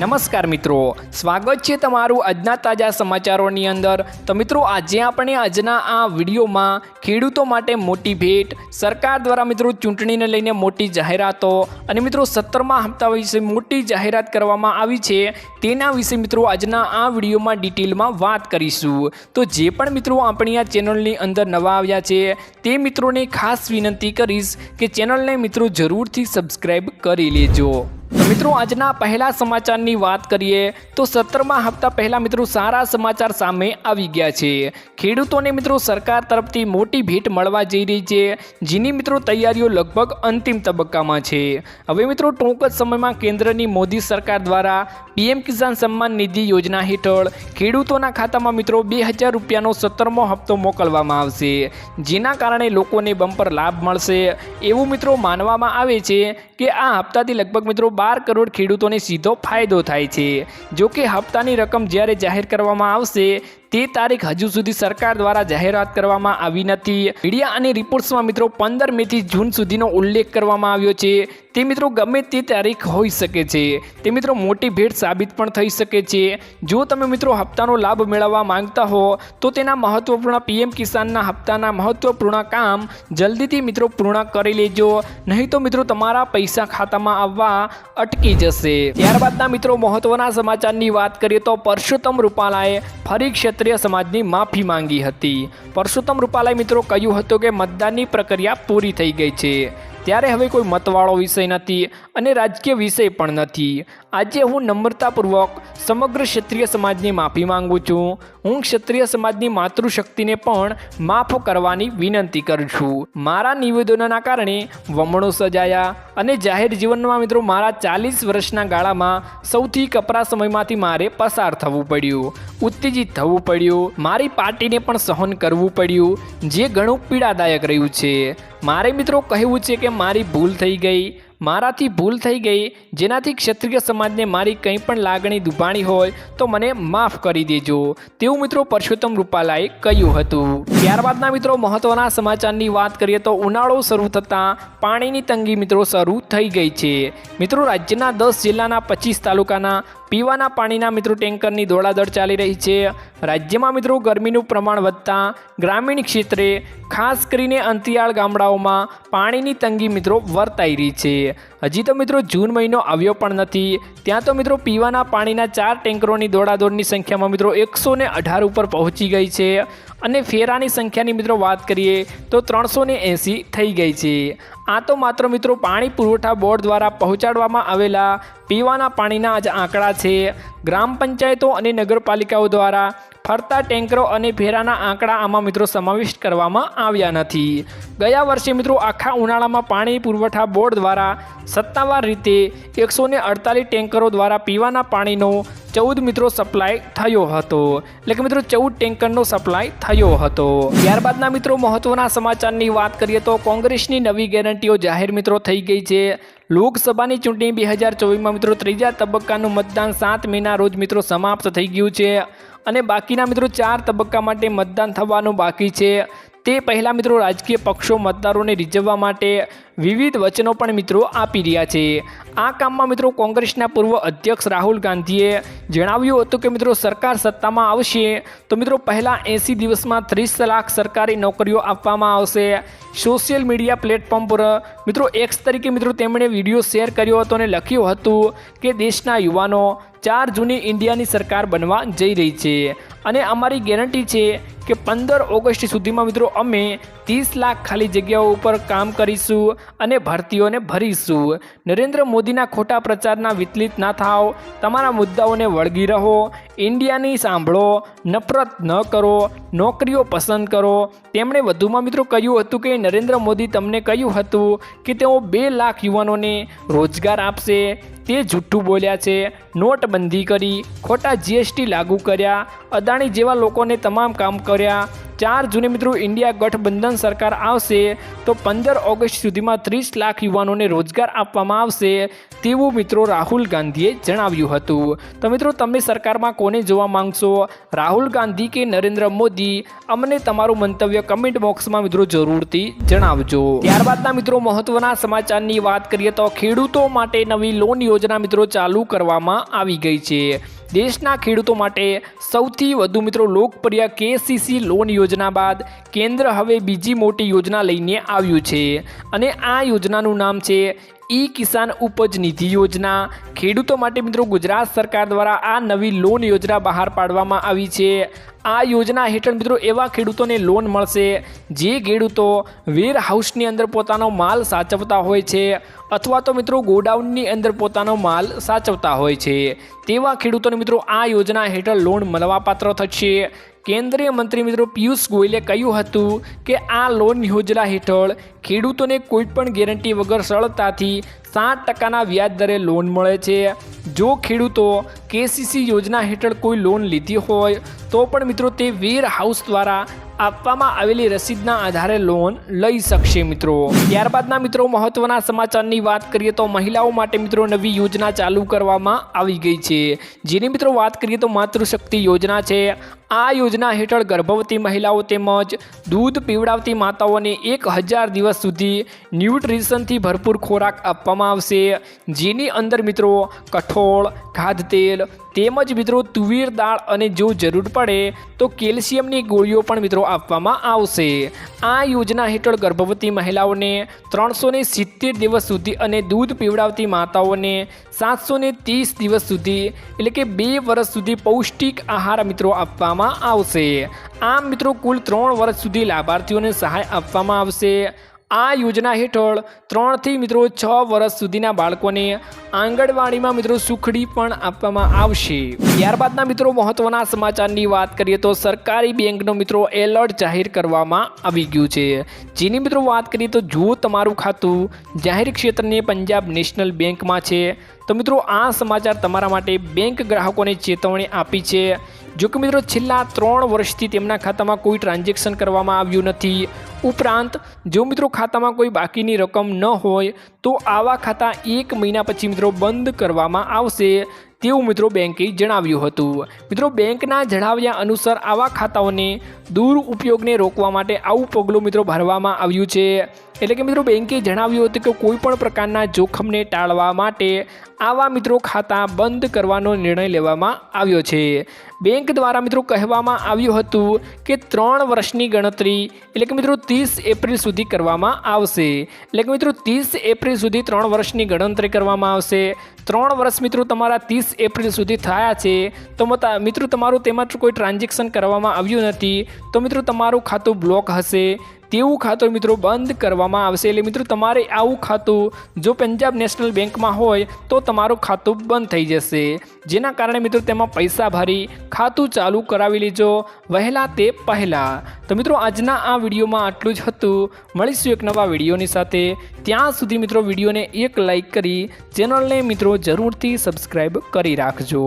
નમસ્કાર મિત્રો. સ્વાગત છે તમારું આજના તાજા સમાચારોની અંદર. તો મિત્રો, આજે આપણે આજના આ વિડીયોમાં ખેડૂતો માટે મોટી ભેટ, સરકાર દ્વારા મિત્રો ચૂંટણીને લઈને મોટી જાહેરાતો અને મિત્રો સત્તરમા હપ્તા વિશે મોટી જાહેરાત કરવામાં આવી છે. તેના વિશે મિત્રો આજના આ વિડીયોમાં ડિટેલમાં વાત કરીશું. તો જે પણ મિત્રો આપણી આ ચેનલની અંદર નવા આવ્યા છે, તે મિત્રોને ખાસ વિનંતી કરીશ કે ચેનલને મિત્રો જરૂરથી સબસ્ક્રાઈબ કરી લેજો. મિત્રો, આજના પહેલા સમાચારની વાત કરીએ તો સત્તરમા હપ્તા પહેલા મિત્રો સારા સમાચાર સામે આવી ગયા છે. ખેડૂતોને મિત્રો સરકાર તરફથી મોટી ભેટ મળવા જઈ રહી છે, જેની મિત્રો તૈયારીઓ લગભગ અંતિમ તબક્કામાં છે. હવે મિત્રો, ટૂંક જ સમયમાં કેન્દ્રની મોદી સરકાર દ્વારા પીએમ કિસાન સન્માન નિધિ યોજના હેઠળ ખેડૂતોના ખાતામાં મિત્રો બે હજાર રૂપિયાનો સત્તરમો હપ્તો મોકલવામાં આવશે, જેના કારણે લોકોને બમ્પર લાભ મળશે. એવું મિત્રો માનવામાં આવે છે કે આ હપ્તાથી લગભગ મિત્રો બાર કરોડ ખેડૂતોને સીધો ફાયદો થાય છે. જો કે હપ્તાની રકમ જ્યારે જાહેર કરવામાં આવશે તે તારીખ હજુ સુધી સરકાર દ્વારા જાહેરાત કરવામાં આવી નથી. મીડિયા અને રિપોર્ટ્સમાં મિત્રો પંદર મેથી જૂન સુધીનો ઉલ્લેખ કરવામાં આવ્યો છે. તે મિત્રો ગમે તે તારીખ હોઈ શકે છે. તે મિત્રો મોટી ભેટ સાબિત પણ થઈ શકે છે. જો તમે મિત્રો હપ્તાનો લાભ મેળવવા માંગતા હો, તો તેના મહત્વપૂર્ણ પીએમ કિસાનના હપ્તાના મહત્વપૂર્ણ કામ જલ્દીથી મિત્રો પૂર્ણ કરી લેજો. નહીં તો મિત્રો તમારા પૈસા ખાતામાં આવવા અટકી જશે. ત્યારબાદના મિત્રો મહત્વના સમાચારની વાત કરીએ તો પરસોત્તમ રૂપાલાએ ફરી ક્ષત્રિય સમાજની માફી માંગી હતી. પરસોત્તમ રૂપાલાએ મિત્રો કહ્યું હતું કે મતદાનની પ્રક્રિયા પૂરી થઈ ગઈ છે. ત્યારે હવે કોઈ મતવાળો વિષય નથી અને રાજકીય વિષય પણ નથી. આજે હું નમ્રતાપૂર્વક સમગ્ર ક્ષત્રિય સમાજની માફી માંગુ છું. હું ક્ષત્રિય સમાજની માતૃશક્તિને પણ માફ કરવાની વિનંતી કરું છું. મારા નિવેદનોના કારણે વમણો સજાયા અને જાહેર જીવનમાં મિત્રો મારા ચાલીસ વર્ષના ગાળામાં સૌથી કપરા સમયમાંથી મારે પસાર થવું પડ્યું. ઉત્તેજિત થવું પડ્યું. મારી પાર્ટીને પણ સહન કરવું પડ્યું. જે ઘણું પીડાદાયક રહ્યું છે. મારે મિત્રો કહેવું છે કે મારી ભૂલ થઈ ગઈ. મારાથી ભૂલ થઈ ગઈ. જેનાથી ક્ષત્રિય સમાજને મારી કંઈ પણ લાગણી દુભાણી હોય તો મને માફ કરી દેજો. તેવું મિત્રો પરસોત્તમ રૂપાલાએ કહ્યું હતું. ત્યારબાદના મિત્રો મહત્વના સમાચારની વાત કરીએ તો ઉનાળો શરૂ થતાં પાણીની તંગી મિત્રો શરૂ થઈ ગઈ છે. મિત્રો રાજ્યના દસ જિલ્લાના પચીસ તાલુકાના પીવાના પાણીના મિત્રો ટેન્કરની દોડાદોડ ચાલી રહી છે. રાજ્યમાં મિત્રો ગરમીનું પ્રમાણ વધતા ગ્રામીણ ક્ષેત્રે ખાસ કરીને અંતરિયાળ ગામડાઓમાં પાણીની તંગી મિત્રો વર્તાઈ રહી છે. હજી તો મિત્રો જૂન મહિનો આવ્યો પણ નથી. ત્યાં તો મિત્રો પીવાના પાણીના ચાર ટેન્કરોની દોડાદોડની સંખ્યામાં મિત્રો એકસો અઢાર ઉપર પહોંચી ગઈ છે. અને ફેરાની સંખ્યાની મિત્રો વાત કરીએ તો ત્રણસો એંસી થઈ ગઈ છે. આ તો માત્ર મિત્રો પાણી પુરવઠા બોર્ડ દ્વારા પહોંચાડવામાં આવેલા પીવાના પાણીના જ આંકડા છે. ગ્રામ પંચાયતો અને નગરપાલિકાઓ દ્વારા ફરતા ટેન્કરો અને ફેરાના આંકડા આમાં મિત્રો સમાવિષ્ટ કરવામાં આવ્યા નથી. ગયા વર્ષે મિત્રો આખા ઉનાળામાં પાણી પુરવઠા બોર્ડ દ્વારા સત્તાવાર રીતે એકસો ટેન્કરો દ્વારા પીવાના પાણીનો ચૌદ મિત્રો સપ્લાય થયો હતો. એટલે કે મિત્રો ચૌદ ટેન્કરનો સપ્લાય થયો હતો. ત્યારબાદના મિત્રો મહત્વના સમાચારની વાત કરીએ તો કોંગ્રેસની નવી ગેરંટીઓ જાહેર મિત્રો થઈ ગઈ છે. લોકસભાની ચૂંટણી બે હજાર ચોવીસમાં મિત્રો ત્રીજા તબક્કાનું મતદાન સાત મેના રોજ મિત્રો સમાપ્ત થઈ ગયું છે. અને બાકીના મિત્રો ચાર તબક્કા માટે મતદાન થવાનું બાકી છે. તે પહેલાં મિત્રો રાજકીય પક્ષો મતદારોને રીઝવવા માટે વિવિધ વચનો પણ મિત્રો આપી રહ્યા છે. આ કામમાં મિત્રો કોંગ્રેસના પૂર્વ અધ્યક્ષ રાહુલ ગાંધીએ જણાવ્યું હતું કે મિત્રો સરકાર સત્તામાં આવશે તો મિત્રો પહેલાં એંસી દિવસમાં ત્રીસ લાખ સરકારી નોકરીઓ આપવામાં આવશે. સોશિયલ મીડિયા પ્લેટફોર્મ પર મિત્રો એક્સ તરીકે મિત્રો તેમણે વીડિયો શેર કર્યો હતો અને લખ્યું હતું કે દેશના યુવાનો ચાર જૂની ઇન્ડિયાની સરકાર બનવા જઈ રહી છે. અને અમારી ગેરંટી છે કે પંદર ઓગસ્ટ સુધીમાં મિત્રો અમે ત્રીસ લાખ ખાલી જગ્યાઓ ઉપર કામ કરીશું. અને ભારતીયોને ભરીશું. નરેન્દ્ર મોદીના ખોટા પ્રચારના વિચલિત ના થાવ તમારા મુદ્દાઓને વળગી રહો. ઇન્ડિયાની સાંભળો. નફરત ન કરો. નોકરીઓ પસંદ કરો. તેમણે વધુમાં મિત્રો કહ્યું હતું કે નરેન્દ્ર મોદી તમને કહ્યું હતું કે તેઓ બે લાખ યુવાનોને રોજગાર આપશે. તે જૂઠું બોલ્યા છે. નોટબંધી કરી ખોટા જીએસટી લાગુ કર્યા. અદાણી જેવા લોકોને તમામ કામ કર્યા. ચાર જૂને મિત્રો ઇન્ડિયા ગઠબંધન સરકાર આવશે તો પંદર ઓગસ્ટ સુધીમાં ત્રીસ લાખ યુવાનોને રોજગાર આપવામાં આવશે તેવું મિત્રો રાહુલ ગાંધીએ જણાવ્યું હતું. તો મિત્રો તમે સરકારમાં કોને જોવા માંગશો? રાહુલ ગાંધી કે નરેન્દ્ર મોદી? અમને તમારું મંતવ્ય કમેન્ટ બોક્સમાં મિત્રો જરૂરથી જણાવજો. ત્યારબાદના મિત્રો મહત્વના સમાચારની વાત કરીએ તો ખેડૂતો માટે નવી લોન યોજના મિત્રો ચાલુ કરવામાં આવી ગઈ છે. દેશના ખેડૂતો માટે સૌથી વધુ મિત્રો લોકપ્રિય કેસીસી લોન યોજના બાદ કેન્દ્ર હવે બીજી મોટી યોજના લઈને આવ્યું છે. અને આ યોજનાનું નામ છે ઈ કિસાન ઉપજ નિધિ યોજના. ખેડૂતો માટે મિત્રો ગુજરાત સરકાર દ્વારા આ નવી લોન યોજના બહાર પાડવામાં આવી છે. આ યોજના હેઠળ મિત્રો એવા ખેડૂતોને લોન મળશે જે ખેડૂતો વેરહાઉસની અંદર પોતાનો માલ સાચવતા હોય છે અથવા તો મિત્રો ગોડાઉનની અંદર પોતાનો માલ સાચવતા હોય છે. તેવા ખેડૂતોને મિત્રો આ યોજના હેઠળ લોન મળવાપાત્ર થશે. કેન્દ્રીય મંત્રી મિત્રો પિયુષ ગોયલે કહ્યું હતું કે આ લોન યોજના હેઠળ ખેડૂતોને કોઈપણ ગેરંટી વગર સરળતાથી સાત ટકાના વ્યાજ દરે લોન મળે છે. જો ખેડૂતો કેસીસી યોજના હેઠળ કોઈ લોન લીધી હોય, તો પણ મિત્રો તે વેર હાઉસ દ્વારા આપવામાં આવેલી રસીદના આધારે લોન લઈ શકશે મિત્રો. ત્યારબાદના મિત્રો મહત્વના સમાચારની વાત કરીએ તો મહિલાઓ માટે મિત્રો નવી યોજના ચાલુ કરવામાં આવી ગઈ છે. જેની મિત્રો વાત કરીએ તો માતૃશક્તિ યોજના છે. આ યોજના હેઠળ ગર્ભવતી મહિલાઓ તેમજ દૂધ પીવડાવતી માતાઓને એક હજાર દિવસ સુધી ન્યુટ્રિશનથી ભરપૂર ખોરાક આપવામાં આવશે. જેની અંદર મિત્રો કઠોળ ખાદ્ય તેલ તેમજ મિત્રો તુવેર દાળ અને જો જરૂર પડે તો કેલ્શિયમની ગોળીઓ પણ મિત્રો આપવામાં આવશે. આ યોજના હેઠળ ગર્ભવતી મહિલાઓને ત્રણસો સિત્તેર દિવસ સુધી અને દૂધ પીવડાવતી માતાઓને સાતસો ત્રીસ દિવસ સુધી, એટલે કે બે વર્ષ સુધી પૌષ્ટિક આહાર મિત્રો આપવામાં આવશે. આમ મિત્રો કુલ ત્રણ વર્ષ સુધી લાભાર્થીઓને સહાય આપવામાં આવશે. આ યોજના હેઠળ ત્રણથી મિત્રો છ વર્ષ સુધીના બાળકોને આંગણવાડીમાં મિત્રો સુખડી પણ આપવામાં આવશે. ત્યારબાદના મિત્રો મહત્વના સમાચારની વાત કરીએ તો સરકારી બેંકનો મિત્રો એલર્ટ જાહેર કરવામાં આવી ગયું છે. જેની મિત્રો વાત કરીએ તો જો તમારું ખાતું જાહેર ક્ષેત્રની પંજાબ નેશનલ બેંકમાં છે તો મિત્રો, આ સમાચાર તમારા માટે બેંક ગ્રાહકોને ચેતવણી આપી છે. જો કે મિત્રો, છેલ્લા ત્રણ વર્ષથી તેમના ખાતામાં કોઈ ટ્રાન્ઝેક્શન કરવામાં આવ્યું નથી. ઉપરાંત, જો મિત્રો ખાતામાં કોઈ બાકીની રકમ ન હોય, તો આવા ખાતા એક મહિના પછી મિત્રો બંધ કરવામાં આવશે. તેવું મિત્રો બેંકે જણાવ્યું હતું. મિત્રો, બેંકના જણાવ્યા અનુસાર આવા ખાતાઓને દુરુપયોગને રોકવા માટે આવું પગલું મિત્રો ભરવામાં આવ્યું છે. એટલે કે મિત્રો, બેંકે જણાવ્યું હતું કે કોઈપણ પ્રકારના જોખમને ટાળવા માટે આવા મિત્રો ખાતા બંધ કરવાનો નિર્ણય લેવામાં આવ્યો છે. બેંક દ્વારા મિત્રો કહેવામાં આવ્યું હતું કે ત્રણ વર્ષની ગણતરી એટલે કે મિત્રો ત્રીસ એપ્રિલ સુધી કરવામાં આવશે. એટલે કે મિત્રો ત્રીસ એપ્રિલ સુધી ત્રણ વર્ષની ગણતરી કરવામાં આવશે. ત્રણ વર્ષ મિત્રો તમારા ત્રીસ એપ્રિલ સુધી થયા છે. તો મિત્રો તમારું તેમાં કોઈ ટ્રાન્ઝેક્શન કરવામાં આવ્યું નથી. તો મિત્રો તમારું ખાતું બ્લોક હશે. તેવું ખાતું મિત્રો બંધ કરવામાં આવશે. એટલે મિત્રો તમારે આવું ખાતું જો પંજાબ નેશનલ બેંકમાં હોય તો તમારું ખાતું બંધ થઈ જશે. જેના કારણે મિત્રો તેમાં પૈસા ભરી ખાતું ચાલુ કરાવી લેજો. વહેલા તે પહેલાં. તો મિત્રો આજના આ વિડીયોમાં આટલું જ હતું. મળીશું એક નવા વિડીયોની સાથે. ત્યાં સુધી મિત્રો વિડીયોને એક લાઈક કરી ચેનલને મિત્રો જરૂરથી સબસ્ક્રાઈબ કરી રાખજો.